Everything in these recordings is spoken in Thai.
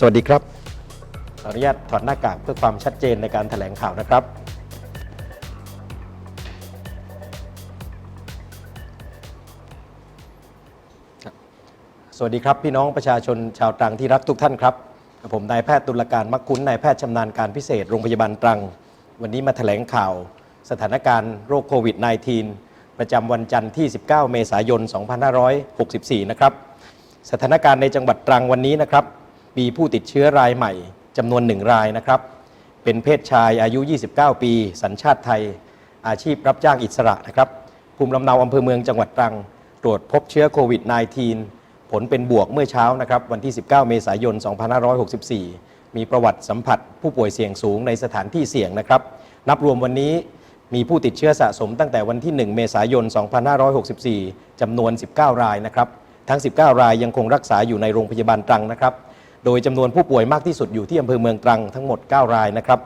สวัสดีครับขออนุญาตถอดหน้ากากเพื่อความชัดเจนในการแถลงข่าวนะครับ สวัสดีครับพี่น้องประชาชนชาวตรังที่รักทุกท่านครับ ผมนายแพทย์ตุลการมักคุ้นนายแพทย์ชำนาญการพิเศษโรงพยาบาลตรัง วันนี้มาแถลงข่าว สถานการณ์โรคโควิด -19 ประจำวันจันทร์ที่ 19 เมษายน 2564 นะครับ สถานการณ์ในจังหวัดตรังวันนี้นะครับ มีผู้ติดเชื้อรายใหม่จำนวนหนึ่งรายนะครับ เป็นเพศชายอายุ 29 ปี สัญชาติไทย อาชีพรับจ้างอิสระนะครับภูมิลำเนาอำเภอเมืองจังหวัดตรัง ตรวจพบเชื้อโควิด -19 ผลเป็นบวกเมื่อเช้านะครับ วันที่ 19 เมษายน 2564 มีประวัติสัมผัสผู้ป่วยเสี่ยงสูงในสถานที่เสี่ยงนะครับ นับรวมวันนี้มีผู้ติดเชื้อสะสมตั้งแต่วันที่ 1 เมษายน 2564 จำนวน 19 รายนะครับ ทั้ง 19 รายยังคงรักษาอยู่ในโรงพยาบาลตรังนะครับ โดยจำนวนผู้ป่วยมากที่สุดอยู่ที่อำเภอเมืองตรังทั้งหมด 9 รายนะครับ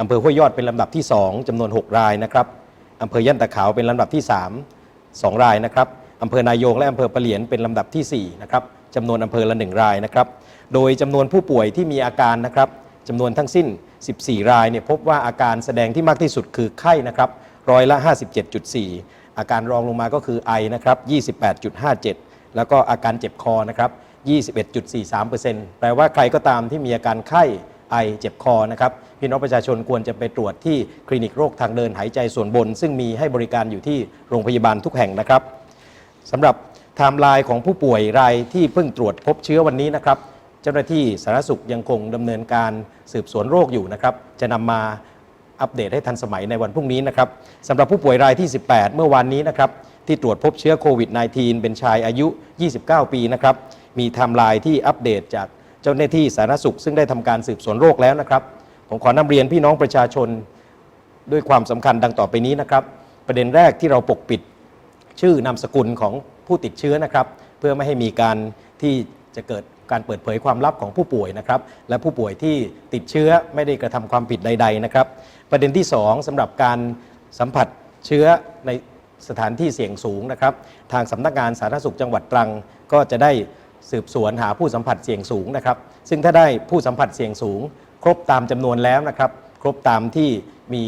อำเภอห้วยยอดเป็นลำดับที่ 2จำนวน 6 รายนะครับอำเภอย่านตะขาวเป็นลำดับที่ 3 2 รายนะครับอำเภอนายงและอำเภอปะเหลียนเป็นลำดับทีสี่4นะครับจำนวนอำเภอละ 1 รายนะครับ โดยจำนวนผู้ป่วยที่มีอาการนะครับจำนวนทั้งสิ้น 14 รายเนี่ยพบว่าอาการแสดงที่มากที่สุดคือไข้นะครับร้อยละ 57.4 อาการรองลงมาก็คือไอนะครับ 28.57 แล้วก็อาการเจ็บคอนะครับ 21.43%แปลว่าใครก็ตามที่มีอาการไข้ไอเจ็บคอนะครับพี่น้องประชาชนควรจะไปตรวจที่คลินิกโรคทางเดินหายใจส่วนบน ซึ่งมีให้บริการอยู่ที่โรงพยาบาลทุกแห่งนะครับสำหรับไทม์ไลน์ของผู้ป่วยรายที่เพิ่งตรวจพบเชื้อวันนี้นะครับ เจ้าหน้าที่สาธารณสุขยังคงดำเนินการสืบสวนโรคอยู่นะครับ จะนำมาอัปเดตให้ทันสมัยในวันพรุ่งนี้นะครับสำหรับผู้ป่วยรายที่ 18 เมื่อวานนี้นะครับที่ตรวจพบเชื้อโควิด -19 เป็นชายอายุ 29 ปีนะครับ มีไทม์ไลน์ที่อัปเดตจากเจ้าหน้าที่สาธารณสุข ซึ่งได้ทำการสืบสวนโรคแล้วนะครับ ผมขอนำเรียนพี่น้องประชาชนด้วยความสำคัญดังต่อไปนี้นะครับ ประเด็นแรกที่เราปกปิดชื่อนามสกุลของผู้ติดเชื้อนะครับ เพื่อไม่ให้มีการที่จะเกิดการเปิดเผยความลับของผู้ป่วยนะครับ และผู้ป่วยที่ติดเชื้อไม่ได้กระทำความผิดใด ๆนะครับ ประเด็นที่ 2สำหรับการสัมผัสเชื้อในสถานที่เสี่ยงสูงนะครับ ทางสำนักงานสาธารณสุขจังหวัดตรังก็จะได้ สืบสวนหาผู้สัมผัสเสี่ยงสูงนะครับ ซึ่งถ้าได้ผู้สัมผัสเสี่ยงสูง ครบตามจำนวนแล้วนะครับ ครบตามที่มี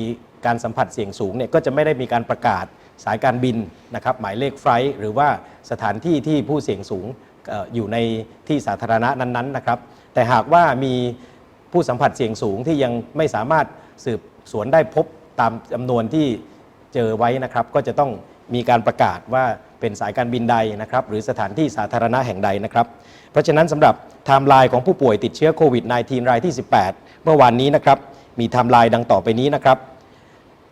การสัมผัสเสี่ยงสูงเนี่ยก็จะไม่ได้มีการประกาศสายการบินนะครับ หมายเลขไฟล์หรือว่าสถานที่ที่ผู้เสี่ยงสูงอออยู่ในที่สาธารณะนั้นๆนะครับ แต่หากว่ามีผู้สัมผัสเสี่ยงสูงที่ยังไม่สามารถสืบสวนได้พบตามจำนวนที่เจอไว้นะครับ ก็จะต้องมีการประกาศว่า เป็นสายการบินใดนะครับหรือสถานที่สาธารณะแห่งใดนะครับ เพราะฉะนั้นสำหรับไทม์ไลน์ของผู้ป่วยติดเชื้อโควิด -19 รายที่ 18 เมื่อวานนี้นะครับมีไทม์ไลน์ดังต่อไปนี้นะครับ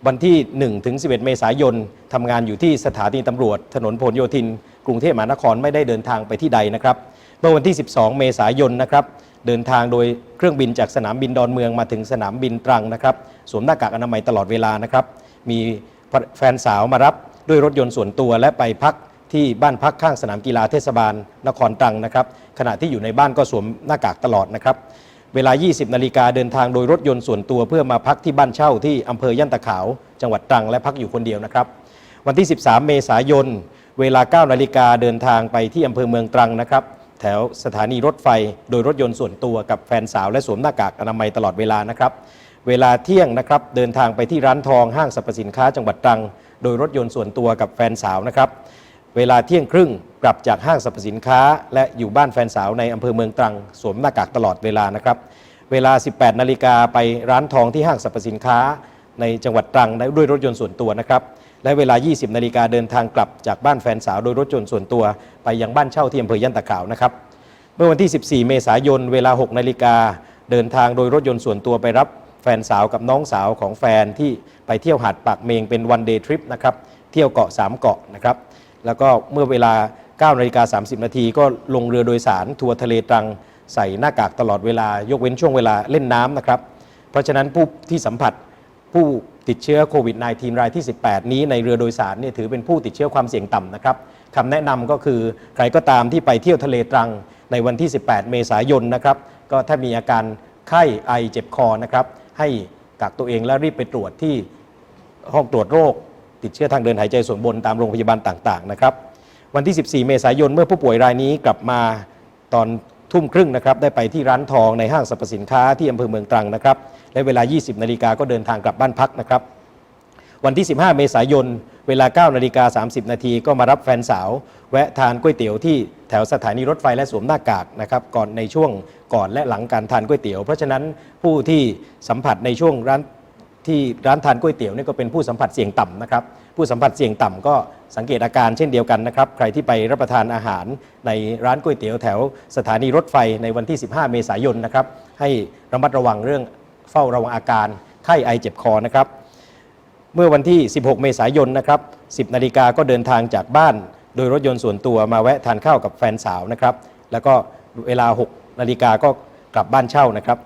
วันที่1ถึง11 เมษายนทำงานอยู่ที่สถานีตำรวจ ถนนพหลโยธิน กรุงเทพมหานครไม่ได้เดินทางไปที่ใดนะครับ เมื่อวันที่ 12 เมษายนนะครับเดินทางโดยเครื่องบินจากสนามบินดอนเมืองมาถึงสนามบินตรังนะครับ สวมหน้ากากอนามัยตลอดเวลานะครับ มีแฟนสาวมารับ ด้วยรถยนต์ส่วนตัวและไปพักที่บ้านพักข้างสนามกีฬาเทศบาลนครตรังนะครับ ขณะที่อยู่ในบ้านก็สวมหน้ากากตลอดนะครับ เวลา 20 นาฬิกาเดินทางโดยรถยนต์ส่วนตัวเพื่อมาพักที่บ้านเช่าที่อำเภอย่านตะขาว จังหวัดตรังและพักอยู่คนเดียวนะครับ วันที่ 13 เมษายน เวลา 9 นาฬิกาเดินทางไปที่อำเภอเมืองตรังนะครับ แถวสถานีรถไฟ โดยรถยนต์ส่วนตัวกับแฟนสาวและสวมหน้ากากอนามัยตลอดเวลานะครับ เวลาเที่ยงนะครับเดินทางไปที่ร้านทองห้างสรรพสินค้าจังหวัดตรัง โดยรถยนต์ส่วนตัวกับแฟนสาวนะครับเวลาเที่ยงครึ่งกลับจากห้างสรรพสินค้า และอยู่บ้านแฟนสาวในอำเภอเมืองตรังสวมหน้ากากตลอดเวลานะครับเวลา 18 นาฬิกาไปร้านทองที่ห้างสรรพสินค้า ในจังหวัดตรังด้วยรถยนต์ส่วนตัวนะครับและเวลา 20 นาฬิกาเดินทางกลับจากบ้านแฟนสาวโดยรถยนต์ส่วนตัว ไปยังบ้านเช่าที่อำเภอย่านตะขาวนะครับเมื่อวันที่ 14 เมษายนเวลา 6 นาฬิกาเดินทางโดยรถยนต์ส่วนตัวไปรับ ฟนสาวกับน้องสาวของแฟนที่ไปเที่ยวหาดปากเมงเป็นวันเดย์ทริปนะครับเที่ยวเกาะ 3 เกาะนะครับแล้วก็เมื่อเวลา9นาฬิกา30 นาทีก็ลงเรือโดยสารทัวร์ทะเลตรังใส่หน้ากากตลอดเวลายกเว้นช่วงเวลาเล่นน้ำนะครับ เพราะฉะนั้นผู้ที่สัมผัสผู้ติดเชื้อโควิด -19 รายที่ 18 นี้ในเรือโดยสารเนี่ยถือเป็นผู้ติดเชื้อความเสี่ยงต่ำนะครับคำแนะนำก็คือใครก็ตามที่ไปเที่ยวทะเลตรังในวันที่ 18 เมษายนนะครับ ก็ถ้ามีอาการไข้ไอเจ็บคอนะครับ ให้กักตัวเองและรีบไปตรวจที่ห้องตรวจโรค ติดเชื้อทางเดินหายใจส่วนบนตามโรงพยาบาลต่างๆนะครับวันที่ 14 เมษายนเมื่อผู้ป่วยรายนี้กลับมาตอนทุ่มครึ่งนะครับได้ไปที่ร้านทองในห้างสรรพสินค้าที่อำเภอเมืองตรังนะครับและเวลา 20 นาฬิกาก็เดินทางกลับบ้านพักนะครับ วันที่ 15 เมษายน เวลา 9 นาฬิกา 30 นาทีก็มารับแฟนสาว แวะทานก๋วยเตี๋ยวที่แถวสถานีรถไฟและสวมหน้ากากนะครับก่อนในช่วงก่อนและหลังการทานก๋วยเตี๋ยว เพราะฉะนั้นผู้ที่สัมผัสในช่วงร้านที่ร้านทานก๋วยเตี๋ยวนี่ก็เป็นผู้สัมผัสเสี่ยงต่ำนะครับ ผู้สัมผัสเสี่ยงต่ำก็สังเกตอาการเช่นเดียวกันนะครับ ใครที่ไปรับประทานอาหารในร้านก๋วยเตี๋ยวแถวสถานีรถไฟในวันที่ 15 เมษายนนะครับ ให้ระมัดระวังเรื่องเฝ้าระวังอาการไข้ไอเจ็บคอนะครับ เมื่อวันที่ 16 เมษายนนะครับ 10 นาฬิกาก็เดินทางจากบ้าน โดยรถยนต์ส่วนตัวมาแวะทานข้าวกับแฟนสาวนะครับ แล้วก็เวลา 6 นาฬิกาก็กลับบ้านเช่านะครับ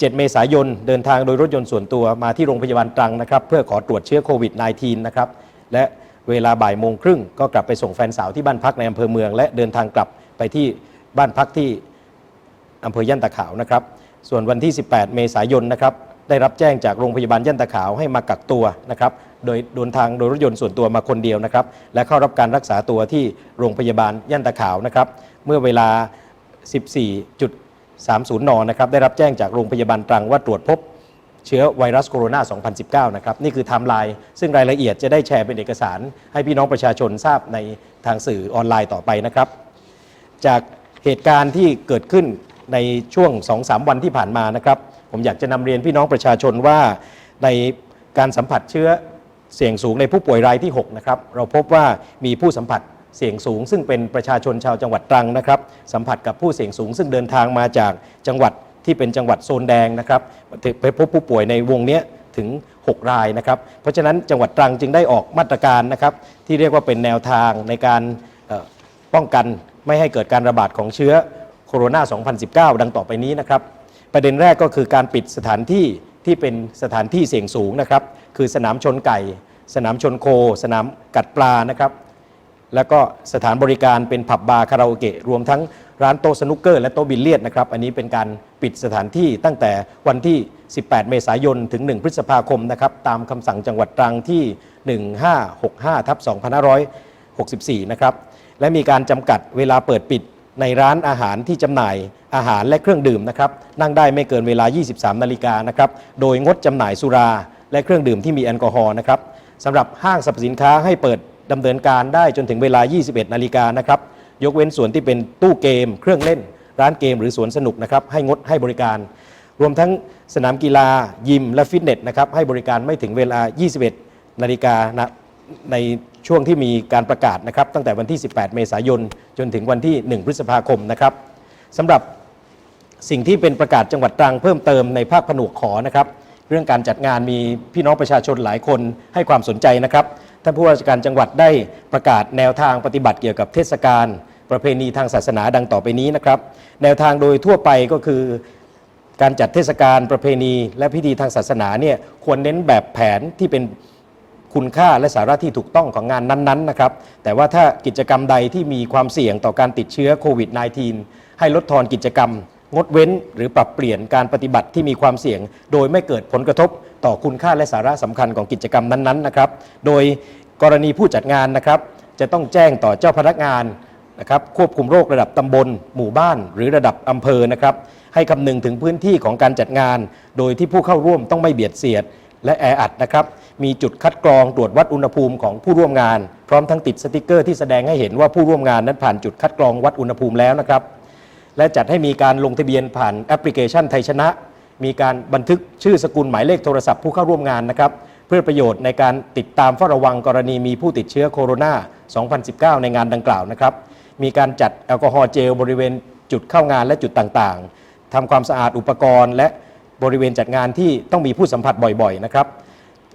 17 เมษายนเดินทางโดยรถยนต์ส่วนตัวมาที่โรงพยาบาลตรังนะครับ เพื่อขอตรวจเชื้อโควิด -19 นะครับ และเวลาบ่ายโมงครึ่งก็กลับไปส่งแฟนสาวที่บ้านพักในอำเภอเมือง และเดินทางกลับไปที่บ้านพักที่อำเภอย่านตะขาวนะครับ ส่วนวันที่ 18 เมษายนนะครับ ได้รับแจ้งจากโรงพยาบาลย่านตะขาวให้มากักตัวนะครับโดยเดินทางโดยรถยนต์ส่วนตัวมาคนเดียวนะครับ และเข้ารับการรักษาตัวที่โรงพยาบาลย่านตะขาวนะครับ เมื่อเวลา 14.30 นนะครับได้รับแจ้งจากโรงพยาบาลตรังว่าตรวจพบเชื้อไวรัสโคโรนา 2019 นะครับ นี่คือไทม์ไลน์ซึ่งรายละเอียดจะได้แชร์เป็นเอกสาร ให้พี่น้องประชาชนทราบในทางสื่อออนไลน์ต่อไปนะครับ จากเหตุการณ์ที่เกิดขึ้นในช่วง 2-3 วันที่ผ่านมานะครับ ผมอยากจะนำเรียนพี่น้องประชาชนว่าในการสัมผัสเชื้อเสี่ยงสูงในผู้ป่วยรายที่6นะครับเราพบว่ามีผู้สัมผัสเสี่ยงสูง ซึ่งเป็นประชาชนชาวจังหวัดตรังนะครับ สัมผัสกับผู้เสี่ยงสูง ซึ่งเดินทางมาจากจังหวัดที่เป็นจังหวัดโซนแดงนะครับไปพบผู้ป่วยในวงเนี้ยถึง 6 รายนะครับ เพราะฉะนั้นจังหวัดตรังจึงได้ออกมาตรการนะครับ ที่เรียกว่าเป็นแนวทางในการป้องกันไม่ให้เกิดการระบาดของเชื้อโคโรนา 2019 ดังต่อไปนี้นะครับ ประเด็นแรกก็คือการปิดสถานที่ที่เป็นสถานที่เสี่ยงสูงนะครับ คือสนามชนไก่ สนามชนโค สนามกัดปลานะครับ แล้วก็สถานบริการเป็นผับบาร์คาราโอเกะรวมทั้งร้านโต๊ะสนุกเกอร์และโต๊ะบิลเลียดนะครับ อันนี้เป็นการปิดสถานที่ตั้งแต่วันที่ 18 เมษายน ถึง 1 พฤษภาคมนะครับ ตามคำสั่งจังหวัดตรังที่ 1565ทับ2564 นะครับ และมีการจำกัดเวลาเปิดปิด ในร้านอาหารที่จำหน่ายอาหารและเครื่องดื่มนะครับนั่งได้ไม่เกินเวลา 23 นาฬิกานะครับโดยงดจำหน่ายสุราและเครื่องดื่มที่มีแอลกอฮอล์นะครับสำหรับห้างสรรพสินค้าให้เปิดดำเนินการได้จนถึงเวลา 21 นาฬิกานะครับยกเว้นส่วนที่เป็นตู้เกม เครื่องเล่น ร้านเกมหรือสวนสนุกนะครับให้งดให้บริการ รวมทั้งสนามกีฬายิมและฟิตเนสนะครับให้บริการไม่ถึงเวลา 21 นาฬิกานะใน ช่วงที่มีการประกาศนะครับตั้งแต่วันที่ 18 เมษายน จนถึงวันที่ 1 พฤษภาคมนะครับสำหรับสิ่งที่เป็นประกาศจังหวัดตรังเพิ่มเติมในภาคผนวกขอนะครับ เรื่องการจัดงานมีพี่น้องประชาชนหลายคนให้ความสนใจนะครับท่านผู้ว่าราชการจังหวัดได้ประกาศแนวทางปฏิบัติเกี่ยวกับเทศกาลประเพณีทางศาสนาดังต่อไปนี้นะครับ แนวทางโดยทั่วไปก็คือ การจัดเทศกาลประเพณี และพิธีทางศาสนาเนี่ยควรเน้นแบบแผนที่เป็น คุณค่าและสาระที่ถูกต้องของงานนั้นๆนะครับ แต่ว่าถ้ากิจกรรมใดที่มีความเสี่ยงต่อการติดเชื้อโควิด -19 ให้ลดทอนกิจกรรม งดเว้น หรือปรับเปลี่ยนการปฏิบัติที่มีความเสี่ยง โดยไม่เกิดผลกระทบต่อคุณค่าและสาระสำคัญของกิจกรรมนั้นๆนะครับ โดยกรณีผู้จัดงานนะครับ จะต้องแจ้งต่อเจ้าพนักงานนะครับควบคุมโรคระดับตำบล หมู่บ้าน หรือระดับอำเภอนะครับให้คำนึงถึงพื้นที่ของการจัดงาน โดยที่ผู้เข้าร่วมต้องไม่เบียดเสียด และแออัดนะครับ มีจุดคัดกรองตรวจวัดอุณหภูมิของผู้ร่วมงาน พร้อมทั้งติดสติกเกอร์ที่แสดงให้เห็นว่าผู้ร่วมงานนั้นผ่านจุดคัดกรองวัดอุณหภูมิแล้วนะครับ และจัดให้มีการลงทะเบียนผ่านแอปพลิเคชันไทยชนะ มีการบันทึกชื่อสกุลหมายเลขโทรศัพท์ผู้เข้าร่วมงานนะครับ เพื่อประโยชน์ในการติดตามเฝ้าระวังกรณีมีผู้ติดเชื้อโคโรนา 2019 ในงานดังกล่าวนะครับ มีการจัดแอลกอฮอล์เจลบริเวณจุดเข้างานและจุดต่างๆทำความสะอาดอุปกรณ์และ บริเวณจัดงานที่ต้องมีผู้สัมผัสบ่อยๆนะครับ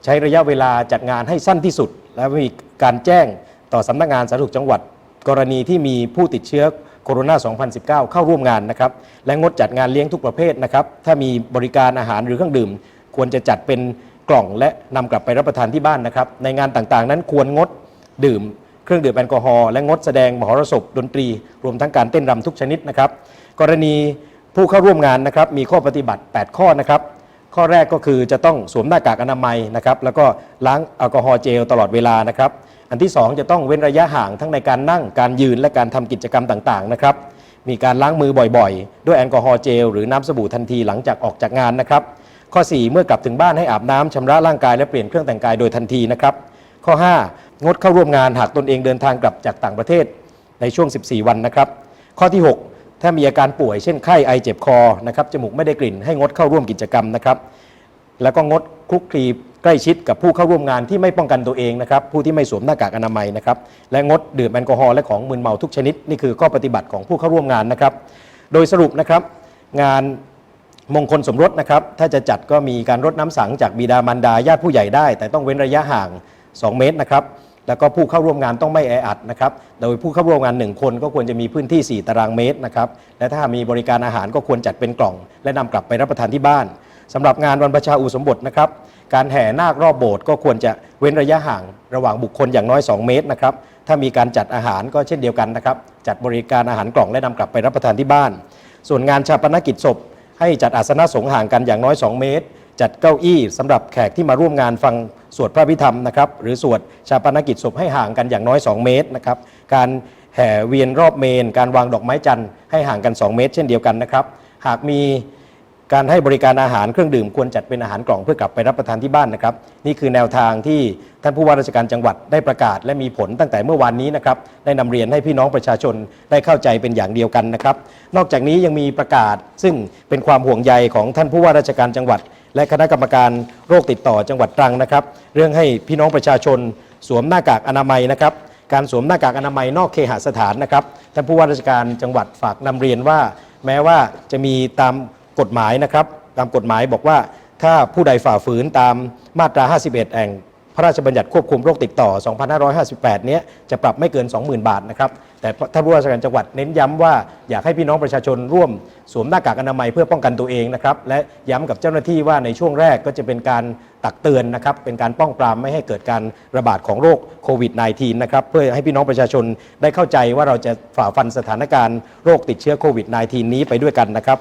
ใช้ระยะเวลาจัดงานให้สั้นที่สุด และมีการแจ้งต่อสำนักงานสาธารณสุขจังหวัด กรณีที่มีผู้ติดเชื้อโคโรนา 2019 เข้าร่วมงานนะครับและงดจัดงานเลี้ยงทุกประเภทนะครับถ้ามีบริการอาหารหรือเครื่องดื่ม ควรจะจัดเป็นกล่องและนำกลับไปรับประทานที่บ้านนะครับในงานต่างๆ นั้นควรงดดื่มเครื่องดื่มแอลกอฮอล์และงดแสดงมหรสพดนตรี รวมทั้งการเต้นรำทุกชนิดนะครับกรณี ผู้เข้าร่วมงานนะครับมีข้อปฏิบัติ 8 ข้อนะครับ ข้อแรกก็คือจะต้องสวมหน้ากากอนามัยนะครับแล้วก็ล้างแอลกอฮอล์เจลตลอดเวลานะครับ อันที่ 2 จะต้องเว้นระยะห่างทั้งในการนั่งการยืนและการทำกิจกรรมต่างๆนะครับมีการล้างมือบ่อยๆ ด้วยแอลกอฮอล์เจลหรือน้ำสบู่ทันทีหลังจากออกจากงานนะครับ ข้อ 4 เมื่อกลับถึงบ้านให้อาบน้ำชำระร่างกายและเปลี่ยนเครื่องแต่งกายโดยทันทีนะครับ ข้อ 5 งดเข้าร่วมงานหากตนเองเดินทางกลับจากต่างประเทศในช่วง 14 วันนะครับ ข้อที่ 6 ถ้ามีอาการป่วยเช่นไข้ไอเจ็บคอนะครับจมูกไม่ได้กลิ่นให้งดเข้าร่วมกิจกรรมนะครับแล้วก็งดคลุกคลีใกล้ชิดกับผู้เข้าร่วมงานที่ไม่ป้องกันตัวเองนะครับผู้ที่ไม่สวมหน้ากากอนามัยนะครับและงดดื่มแอลกอฮอล์และของมึนเมาทุกชนิดนี่คือข้อปฏิบัติของผู้เข้าร่วมงานนะครับ โดยสรุปนะครับงานมงคลสมรสนะครับถ้าจะจัดก็มีการรดน้ำสังจากบิดามารดาญาติผู้ใหญ่ได้ แต่ต้องเว้นระยะห่าง 2 เมตรนะครับ แล้วก็ผู้เข้าร่วมงานต้องไม่แออัดนะครับ โดยผู้เข้าร่วมงาน 1 คนก็ควรจะมีพื้นที่ 4 ตารางเมตรนะครับ และถ้ามีบริการอาหารก็ควรจัดเป็นกล่อง และนำกลับไปรับประทานที่บ้านสำหรับงานวันประชาอุสมบทนะครับ การแห่นาครอบโบสถ์ก็ควรจะเว้นระยะห่างระหว่างบุคคลอย่างน้อย 2 เมตรนะครับ ถ้ามีการจัดอาหารก็เช่นเดียวกันนะครับ จัดบริการอาหารกล่องและนำกลับไปรับประทานที่บ้าน ส่วนงานชาปนกิจศพ ให้จัดอาสนะสงห่างกันอย่างน้อย 2 เมตร จัดเก้าอี้สำหรับแขกที่มาร่วมงานฟัง สวดพระพิธรรมนะครับหรือสวดชาปนกิจศพให้ห่างกันอย่างน้อย 2 เมตรนะครับการแห่เวียนรอบเมน การวางดอกไม้จันทร์ให้ห่างกัน 2 เมตร เช่นเดียวกันนะครับหากมีการให้บริการอาหารเครื่องดื่มควรจัดเป็นอาหารกล่องเพื่อกลับไปรับประทานที่บ้านนะครับ นี่คือแนวทางที่ท่านผู้ว่าราชการจังหวัดได้ประกาศ และมีผลตั้งแต่เมื่อวานนี้นะครับได้นำเรียนให้พี่น้องประชาชนได้เข้าใจเป็นอย่างเดียวกันนะครับ นอกจากนี้ยังมีประกาศซึ่งเป็นความห่วงใยของท่านผู้ว่าราชการจังหวัด และคณะกรรมการโรคติดต่อจังหวัดตรังนะครับ เรื่องให้พี่น้องประชาชนสวมหน้ากากอนามัยนะครับ การสวมหน้ากากอนามัยนอกเคหสถานนะครับท่านผู้ว่าราชการจังหวัดฝากนำเรียนว่า แม้ว่าจะมีตามกฎหมายนะครับ ตามกฎหมายบอกว่าถ้าผู้ใดฝ่าฝืนตามมาตรา 51 แห่ง พระราชบัญญัติควบคุมโรคติดต่อ 2558 เนี้ยจะปรับไม่เกิน 20,000 บาทนะครับ แต่ท่านผู้ว่าราชการจังหวัดเน้นย้ำว่าอยากให้พี่น้องประชาชนร่วมสวมหน้ากากอนามัยเพื่อป้องกันตัวเองนะครับ และย้ำกับเจ้าหน้าที่ว่าในช่วงแรกก็จะเป็นการตักเตือนนะครับ เป็นการป้องปรามไม่ให้เกิดการระบาดของโรคโควิด -19 นะครับ เพื่อให้พี่น้องประชาชนได้เข้าใจว่าเราจะฝ่าฟันสถานการณ์โรคติดเชื้อโควิด -19 นี้ไปด้วยกันนะครับ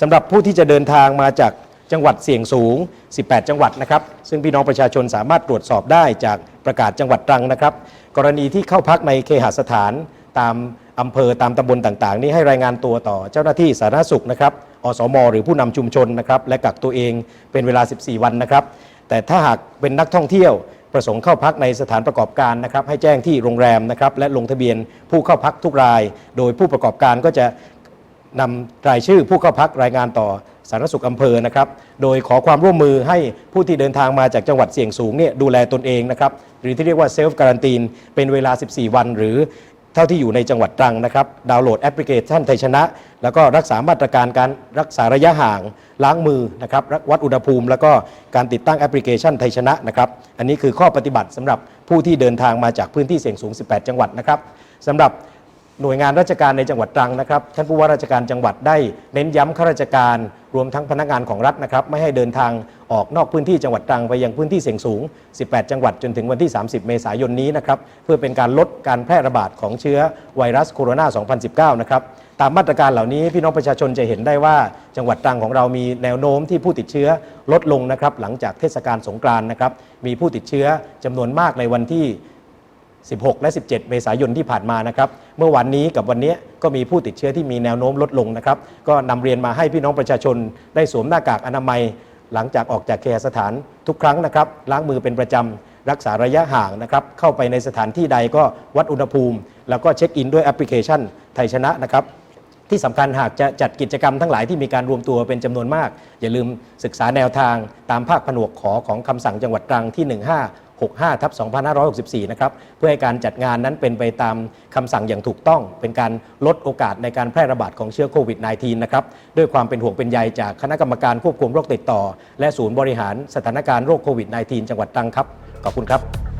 สำหรับผู้ที่จะเดินทางมาจาก จังหวัดเสี่ยงสูง 18 จังหวัดนะครับ ซึ่งพี่น้องประชาชนสามารถตรวจสอบได้จากประกาศจังหวัดตรังนะครับ กรณีที่เข้าพักในเคหสถานตามอำเภอตามตำบลต่างๆ นี่ให้รายงานตัวต่อเจ้าหน้าที่สาธารณสุขนะครับ อสม หรือผู้นำชุมชนนะครับ และกักตัวเองเป็นเวลา 14 วันนะครับ แต่ถ้าหากเป็นนักท่องเที่ยวประสงค์เข้าพักในสถานประกอบการนะครับ ให้แจ้งที่โรงแรมนะครับ และลงทะเบียนผู้เข้าพักทุกราย โดยผู้ประกอบการก็จะนำรายชื่อผู้เข้าพักรายงานต่อ สาธารณสุขอำเภอนะครับ โดยขอความร่วมมือให้ผู้ที่เดินทางมาจากจังหวัดเสี่ยงสูงเนี่ยดูแลตนเองนะครับ หรือที่เรียกว่าเซลฟ์การันตีนเป็นเวลา 14 วัน หรือเท่าที่อยู่ในจังหวัดตรังนะครับ ดาวน์โหลดแอปพลิเคชันไทยชนะ แล้วก็รักษามาตรการการรักษาระยะห่าง ล้างมือนะครับ วัดอุณหภูมิ แล้วก็การติดตั้งแอปพลิเคชันไทยชนะนะครับ อันนี้คือข้อปฏิบัติสำหรับผู้ที่เดินทางมาจากพื้นที่เสี่ยงสูง 18 จังหวัดนะครับสำหรับ หน่วยงานราชการในจังหวัดตรังนะครับท่านผู้ว่าราชการจังหวัดได้เน้นย้ำข้าราชการรวมทั้งพนักงานของรัฐนะครับไม่ให้เดินทางออกนอกพื้นที่จังหวัดตรังไปยังพื้นที่เสี่ยงสูง 18 จังหวัดจนถึงวันที่ 30 เมษายนนี้นะครับเพื่อเป็นการลดการแพร่ระบาดของเชื้อไวรัสโคโรนา 2019 นะครับตามมาตรการเหล่านี้พี่น้องประชาชนจะเห็นได้ว่าจังหวัดตรังของเรามีแนวโน้มที่ผู้ติดเชื้อลดลงนะครับหลังจากเทศกาลสงกรานต์นะครับมีผู้ติดเชื้อจำนวนมากในวันที่ 16 และ 17 เมษายนที่ผ่านมานะครับ เมื่อวันนี้กับวันนี้ก็มีผู้ติดเชื้อที่มีแนวโน้มลดลงนะครับ ก็นำเรียนมาให้พี่น้องประชาชนได้สวมหน้ากากอนามัย หลังจากออกจากเคหสถานทุกครั้งนะครับ ล้างมือเป็นประจำรักษาระยะห่างนะครับ เข้าไปในสถานที่ใดก็วัดอุณหภูมิ แล้วก็เช็คอินด้วยแอปพลิเคชันไทยชนะนะครับที่สำคัญหากจะจัดกิจกรรมทั้งหลายที่มีการรวมตัวเป็นจำนวนมาก อย่าลืมศึกษาแนวทางตามภาคผนวกขอของคำสั่งจังหวัดตรังที่ 65ทับ2564 นะครับ เพื่อให้การจัดงานนั้นเป็นไปตามคำสั่งอย่างถูกต้อง เป็นการลดโอกาสในการแพร่ระบาดของเชื้อโควิด -19 นะครับ ด้วยความเป็นห่วงเป็นใยจากคณะกรรมการควบคุมโรคติดต่อ และศูนย์บริหารสถานการณ์โรคโควิด -19 จังหวัดตรังครับ ขอบคุณครับ